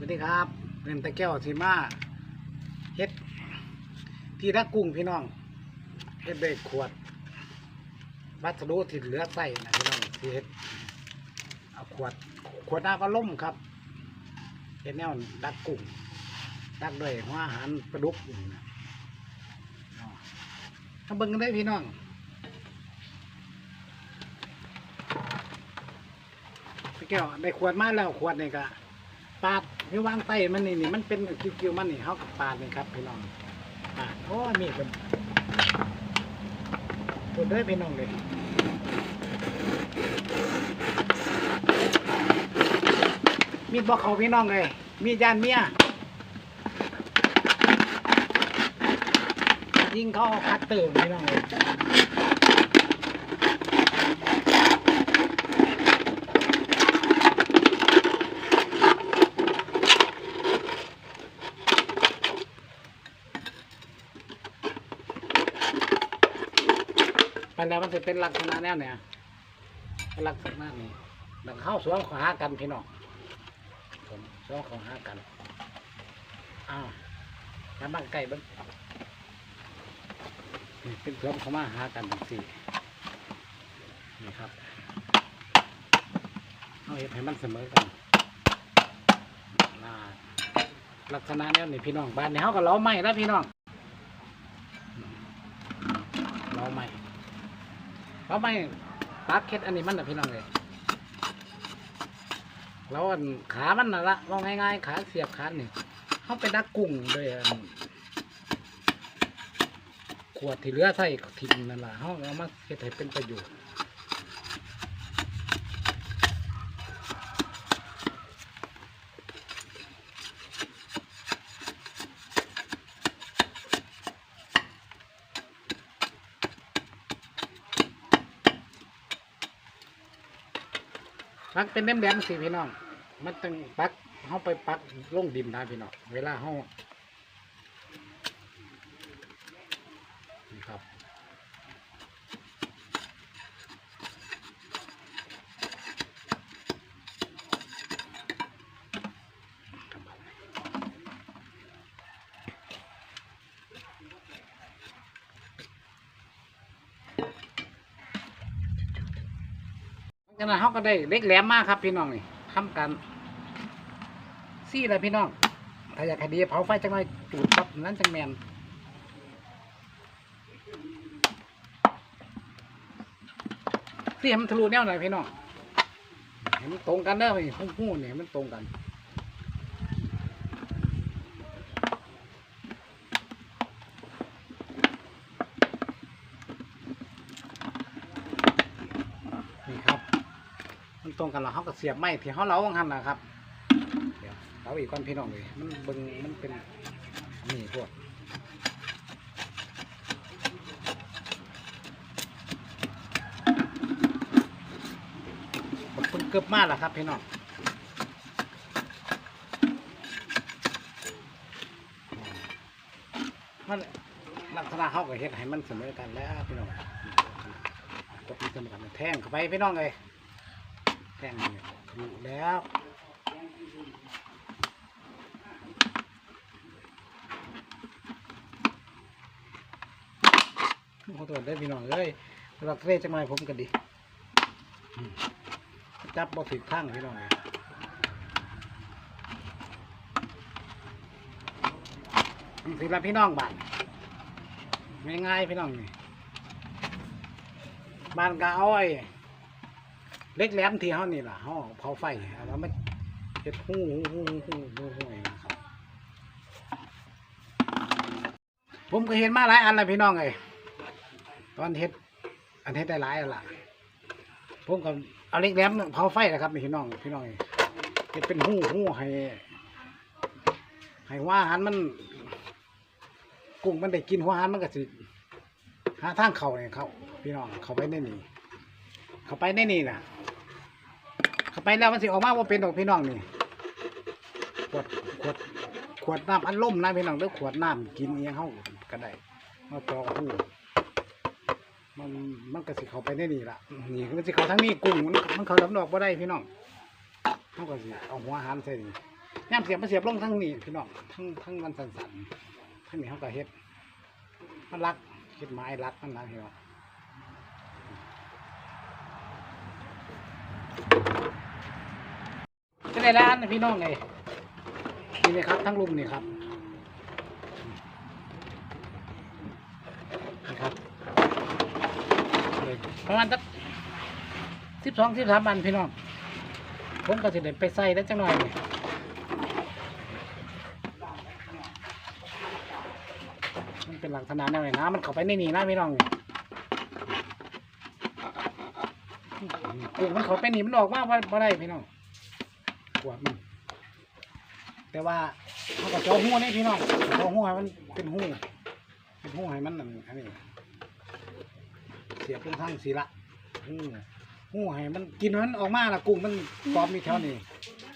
สวัสดีครับเงินตะแก้วสีมาเฮ็ด ที่รักกุ้งพี่น้องเฮ็ดเบรขวดวัสดุที่เหลือใส่นะพี่น้องที่เฮ็ดเอาขวดขวดหน้ำก็ล่มครับเฮ็ดแนวดักกุ้งดักด้วยหัวอาหารปลาดุกนี่นะเอาถ้าเบิ่งกันได้พี่น้องพี่แก้วได้ขวดมาแล้วขวดนี่ก็ปาด นี่วางไตมันนี่นี่มันเป็นคิวๆมันนี่เขาก็ปาดนี่ครับพี่น้องปาดโอ้มีดเป็นปวดด้วยพี่น้องเลยมีดบอกเขาพี่น้องเลย มีดยานเมียยิงเขาคัตเตอร์พี่น้องเลย ไปแล้วมันจะเป็นลักษณะแนวเนี่ยเป็นลักษณะนี้ดังเข้าสวมขหากันพี่น้องผมสวมขหากันอ้าวน้ำบ้านไก่บิ้งเป็นสวมเข้ามาหากันทั้งสี่นี่ครับเอาเห็ดให้มันเสมอกันลักษณะแนวนี้พี่น้องบ้านนี้เขาก็เล้าไม้แล้วพี่น้องเล้าไม้ เพราไม่ปักเคล็ดอันนี้มันนะพี่น้องเลยแล้วอันขามันน่ะละว่าง่ายๆขาเสียบขานี่เขาไปดักกุ้งโดยอันขวดที่เหลือใส่ถิ่นนั่นแหละเขาเอามาเฮ็ดให้เป็นประโยชน์ ปักเป็นแหลมๆสิพี่น้อง มันต้องปักเขาไปปักลงดินได้พี่น้อง เวลาเขา ขณะเขาก็ได้เล็กแหลมมากครับพี่น้องนี่ทำกันซี่เลยพี่น้อง ถ้าอยากดีเผาไฟจังไรจูดปั๊บนั้นจังแมนซี่ให้มันทะลุแนวหน่อยพี่น้องให้มันตรงกันเด้อพี่หู้ๆเนี่ยมันตรงกันครับ มันตรงกันแล้วเขาก็เสียบไม้ที่เขาเล้าวังหันนะครับ เดี๋ยวเล้าอีกก้อนพี่น้องเลยมันเบึงมันเป็นนี่พวกบักเกือบมากแล้วครับพี่น้องมันลักษณะเขาก็เฮ็ดให้มันเสมอกันแล้วพี่น้องตกมันจะมาแทงเข้าไปพี่น้องเลย แทงเนี่ยอยู่แล้วขอโทษได้พี่น้องเอ้ยเราเทจังไรผมกันดิจับบ่ถึงข้างพี่น้องสิละพี่น้องบ้านง่ายๆพี่น้องนี่บ้านก็เอาไอ้ เล็กแหลมที่เขานี่ล่ะเขาเอเผาไฟเอาแล้วมันเฮ็ดหู้หู้หู้หู้หู้นะครับ ผมก็เห็นมาหลายอันแล้วพี่น้องไอ้ตอนเฮ็ดอันเฮ็ดได้หลายอันละผมก็เอาเล็กแหลมเผาไฟนะครับนี่พี่น้องพี่น้องเอ้ยเฮ็ดเป็นหู้หู้ให้ให้หัวอาหารมันกุ้งมันได้กินหัวอาหารมันก็สิหาทางเขาเนี่ยเขาพี่น้องเขาไปในนี่เขาไปในนี่นะ ไปแล้วมันสิออกมาว่าเป็นดอกพี่น้องนี่ขวดขวดขวดน้ำอันล่มนะพี่น้องหรือขวดน้ำกินเองเขาก็ได้มาปอกหูมันมันก็สิเขาไปในนี่ละนี่มันสิเขาทั้งนี้กุ้งมันมันเขาลำดอกบ่ได้พี่น้องเขาก็สิเอาหัวหารใส่นี่ย่ามเสียบมาเสียบลงทั้งนี้พี่น้องทั้งทั้งมันสั่นๆทั้งนี้เขาก็เฮ็ดมันรักเฮ็ดไม้รักมันรักพี่น้อง จะได้ร้านนะพี่น้องไงนี่เลยครับทั้งลุมนี่ครับนี่ครับประมาณสักสิบสองสิบสามวันพี่น้องผมก็สิเด็ไปใส่ได้จังหน่อยนี่มันเป็นหลักฐานแนวไหนนะมันเข้าไปในนี่นะพี่น้องมันเข้าไปนี่มันออกมาว่าบ่ได้พี่น้อง ปวดมันแต่ว่าเขาก็เจาะหูนี่พี่น้องเจาะหูให้มันเป็นหูเป็นหูให้มันนั่นอันนี้เสียบลงทางสีละหูหูให้มันกินมันออกมาละกุ้งมันตอมมีแถวนี้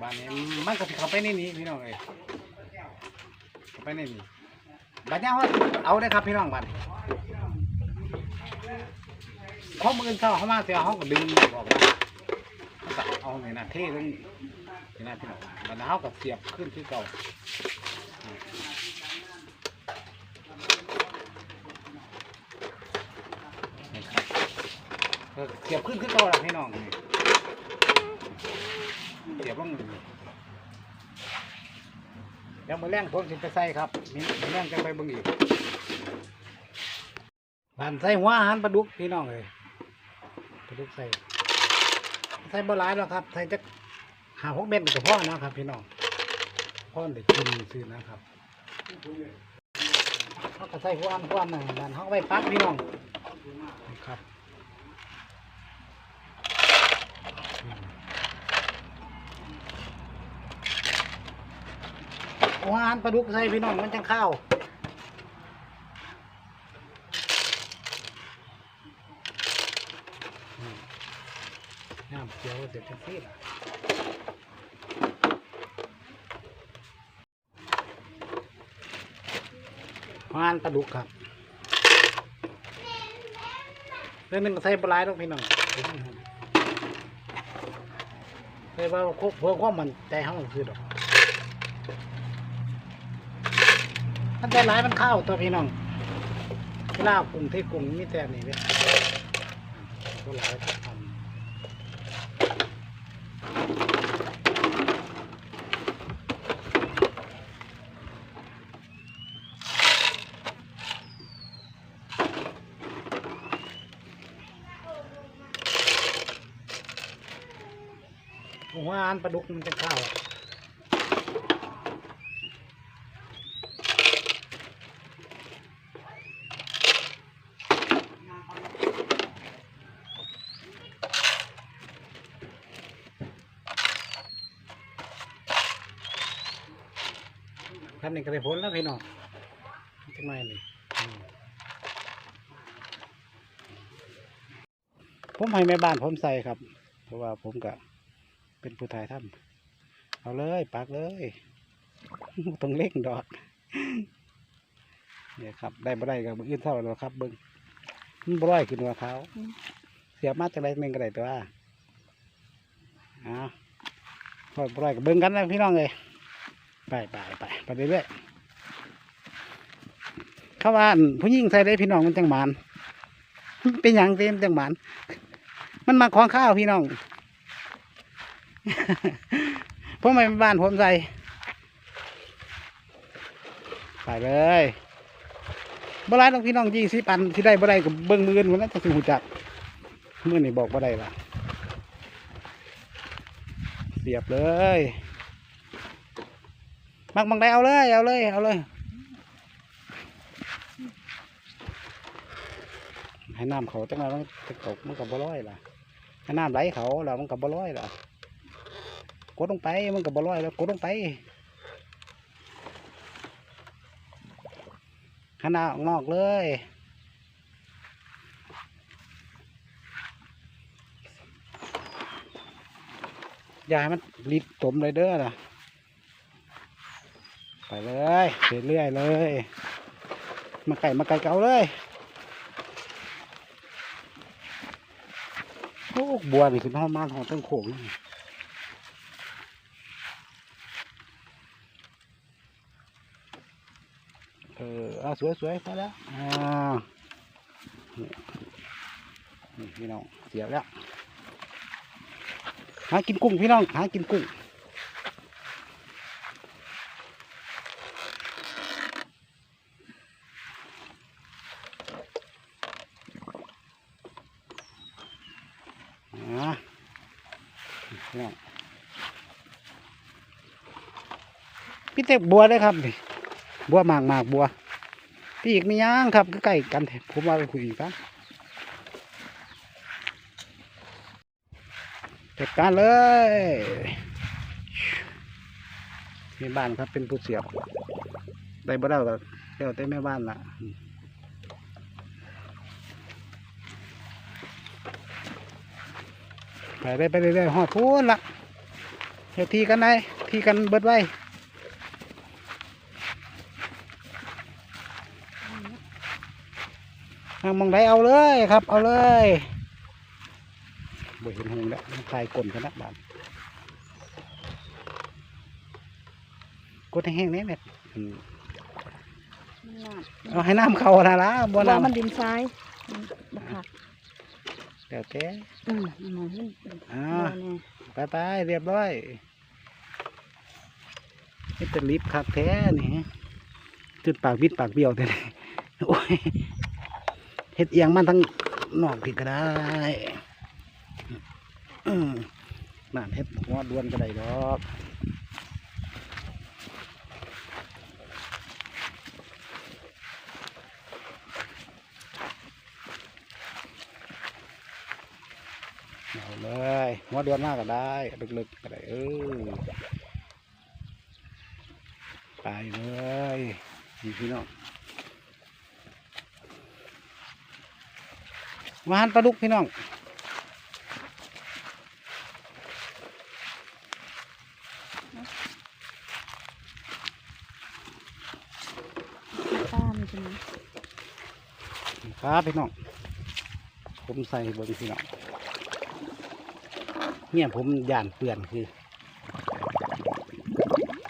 บ้านนี้มันก็เข้าไปในนี้พี่น้องเอ้ยเข้าไปในนี้บัดนี้ว่าเอาได้ครับพี่น้องบัดนี้ข้อมือเข้าเข้ามาเสียเขาก็ดึงออกมาเขาก็เอาเนี่ยนะเท่ลง นี่นะพี่น้องบันเท้ากับเสียบขึ้นที่เก่าเสียบขึ้นที่เก่าละพี่น้องเสียบลงเดี๋ยวมือแรงผมสิไปใส่ครับมือแรงจะไปบิ่งอีกบ้านใส่หัวหารปลาดุกพี่น้องเลยปลาดุกใส่ใส่บ่หลายหรอกครับใส่จัก หาหกเม็ดกับพ่อนะครับ พี่น้องพ่อเด็กกินซื้อนะครับเขาก็ใส่หัวอันหัวอันนั่นนั่นเขาเอาไว้ปักพี่น้องครับหัวอันปลาดุกใส่พี่น้องมันจังข้าวน้ำเขียวเสร็จจังซี่ล่ะ งานปลาดุกครับเรื่องหนึงใส่ปลาไหลต้องพี่น้องใส่ว่าเพื่อความมันใจเขาคือดอกมันใจร้ายมันเข้าตัวพี่น้องเวลากุ้งที่กุ้งมีแต่นี่เลยปลาไหล หัวอันปลาดุกมันจะเข้าครับนี่ก็ได้ผลแล้วพี่น้องจังไงนี่ผมให้แม่บ้านผมใส่ครับ เพราะว่าผมก็ เป็นผู้ถ่ายทำเอาเลยปักเลยต้องเล่งดอกเนี่ยครับได้บ่ได้กับอื่นเท่าแล้วครับเบิ้งมันบ่ร้อยขึ้นหัวเขาเสียบมาจากไรเมงก็ได้ตัวอ้าวบ่บ่ร้อยกับเบิ้งกันนะพี่น้องเลยไปไปไปไปเรื่อยๆเขาวานผู้หญิงใส่ได้พี่น้องมันจังหมานเป็นอย่างเต็มจังหมานมันมาของข้าวพี่น้อง ผมไม่บ้านผมใส่ไปเลยบ่ได้ต้องพี่น้องยี่สิบอันที่ได้บ่ได้กับเบิ้งมืออนวันนั้นจะสิหูจักมื่อนี่บอกบ่ได้ละเสียบเลย มักมังได้เอาเลยเอาเลยเอาเลยให้น้ำเขาจังไรมันจะตกมันกับบ่ร้อยล่ะให้น้ำไหลเขาแล้วมันกับบ่ร้อยล่ะ กดลงไปมันกับบอลอยแล้วกดลงไปขนาดออกนอกเลยอย่าให้มันริดตมเลยเด้อนะไปเลยเรื่อยเลย มาไก่มาไก่เก่าเลยโอ้บัวนี่คือห้องมานหองตั้งโขง อเอาสวยสวยๆพอแล้วอ่านี่พี่น้องเสียบแล้ว หากินกุ้งพี่น้อง หากินกุ้งพี่น้องพี่เต็กบัวได้ครับนี่ บัวหมากหมากบัวพี่อีกไม่ย่างครับใกล้กันแท้ผมว่าไปคุยอีกครับจัดการเลยมีบ้านครับเป็นผู้เสียบได้บ่ได้ก็เดี๋ยวแต่แม่บ้านละไปได้ไปเรื่อยๆหอดพูนละเดี๋ยวทีกันได้ทีกันเบิดไว้ อะมองไหนเอาเลยครับ เอาเลยบ่เห็นหงแล้วมันคลายกลนกันนะบานกดให้แห้งแน่แม่อืมมันหนาดเอาให้น้ำเข้านะละบ่ว่ามันน้ำดินทรายมันบักคักเดี๋ยวแต่อืมมันมันอ่าบ่แน่ไปไปๆเรียบร้อยนี่เป็นลิฟต์คักแท้นี่จุดปากบิดปากเบี้ยวแต่นี่โอ้ย เฮ็ดเอียงมันทั้งนอกผิดก็ได้นั่นเฮ็ดหัวด้วนก็ได้ดอกเอาเลยหัวดือนมากก็ได้ลึกๆก็ได้เออไปเลยนี่พี่น้อง มาหันปลาดุกพี่น้องป้ามันจะมีครับพี่น้อง ผมใส่เบิ้งพี่น้อง เนี่ยผมย่านเปื่อนคือ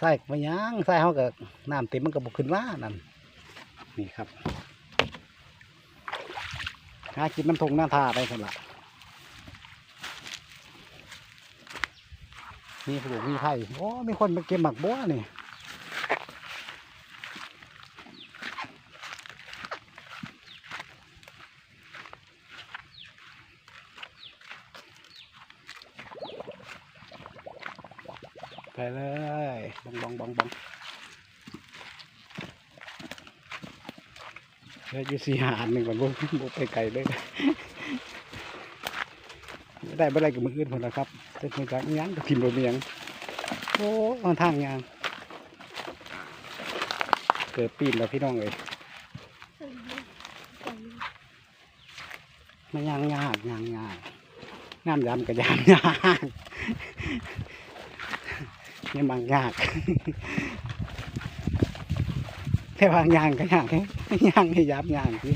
ใส่มายังใส่เขากับน้ำเต็มมันก็บกขึ้นว่านั่นนี่ครับ หากินน้ำทงน้าทาไปคนละนี่ปลูกมีไผ่โอ้มีคนมาเก็บหมักบัวนี่ไปเลยบองบองบองบอง เหลืออยู่สี่หานหนึ่งก่อนบุบไปไกลเลยไม่ได้ไม่ได้กับมืออื่นคนละครับแต่คนจากอิหยังกับพิมพ์บนเมียงโอ้มันทางยางเกิดปีนแล้วพี่น้องเลยไม่ยางยากยางยากงามยำกับยามยากนี่บางยาก แต่วางยางก็ยางแค่ยางให้ยับยางที่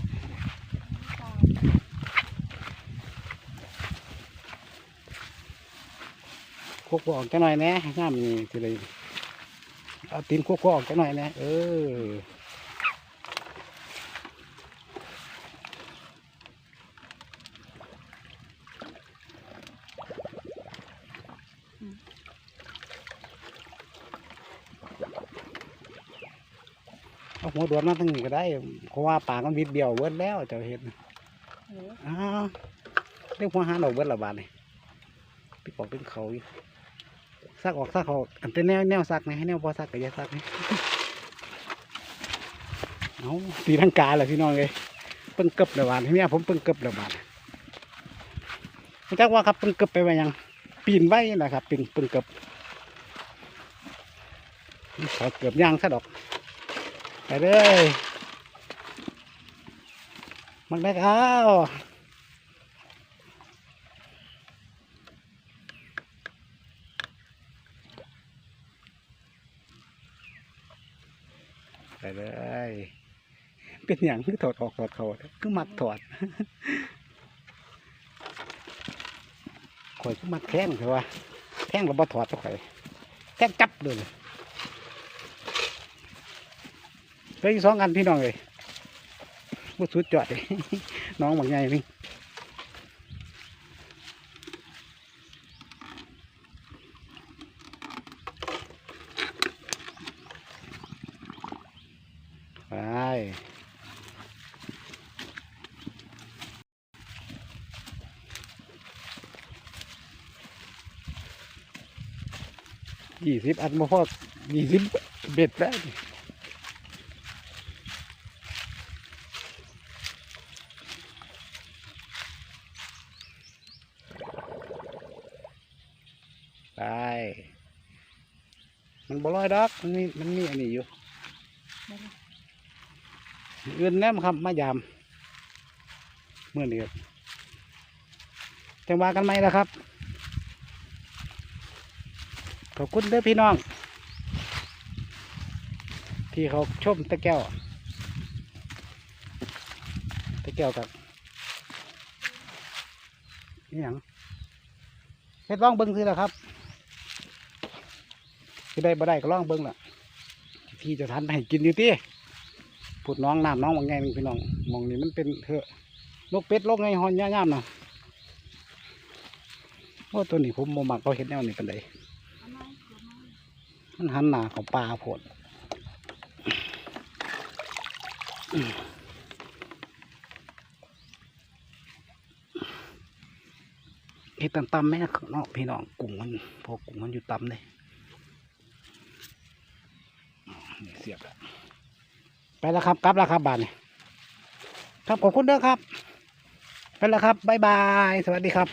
ควบออกจะหน่อยแหน่ย่ามนี่ทีเลยเอาตีนควบออกจะหน่อยแหน่เออ เอาหัวดวนมาทั้งนี้ก็ได้เพราะว่าปากมันบิดเบี้ยวเวิร์ดแล้วเจ้าเห็นเอออ้าวเรียกหัวหาเราเบิดละบาทนี่ปิดปอกเป็นเขาอยู่ซักออกซักออกอันเป็นแนวแนวซักนะให้แนวพอซักก็อย่าซักนี่เอาตีทังกาเลยพี่น้องเลยเพิ่งเก็บละบาทที่เนี่ยผมเพิ่งเก็บละบาทไม่จักว่าครับเพิ่งเก็บไปไว้ยัง ปีนไว้นะครับปีนเพิ่งเก็บขอเกือบย่างซะดอก ไปเลยมันได้ข้าวไปเลยเป็นอย่างคือถอดออกถอดเขาคือมักถอดข่อยคือมักแท่งใช่ปะแท่งเราบ่ถอดสักข่อยแท่งจับเลย ไปออีกสองอันพี่น้องเลยบุสุดจอดเลยน้องบางใหญ่นี่ไปยี่สิบอันมาพอยี่สิบเบ็ดแล้วนี่ไป มันบ่ล อยดอกมันมีมันมีอันนี้อยู่เอื่นแนมครับ มายามเมื่อนี้ครับจังว่ากันไหมล่ะครับ ขอบคุณเด้อพี่น้อง ที่เขาชมตะแก้ว ตะแก้วกับนี่หยังเฮ็ดลองเบิ้งสิละครับ สิได้บ่ได้ก็ลองเบิ้งล่ะพี่จะทันให้กินอยู่ติพูดน้องน้ำน้องว่าไงนึงพี่น้องมองนี่มันเป็นเถอะนกเป็ดลกไงหอนย่ามๆนะโอ้ตัวนี้ผมบ่มักเขาเห็นแนวนี้กันเลยมันหันหน้าเขาปลาโพดเห็ดต่ำๆไหมนะเนาะพี่น้องกุ้งมันพอกุ้งมันอยู่ต่ำเลยอ๋อนี่เสียบไปแล้วครับกลับแล้วครับบานนี่ครับขอบคุณเด้อครับ ไปแล้วครับบ๊ายบาย สวัสดีครับ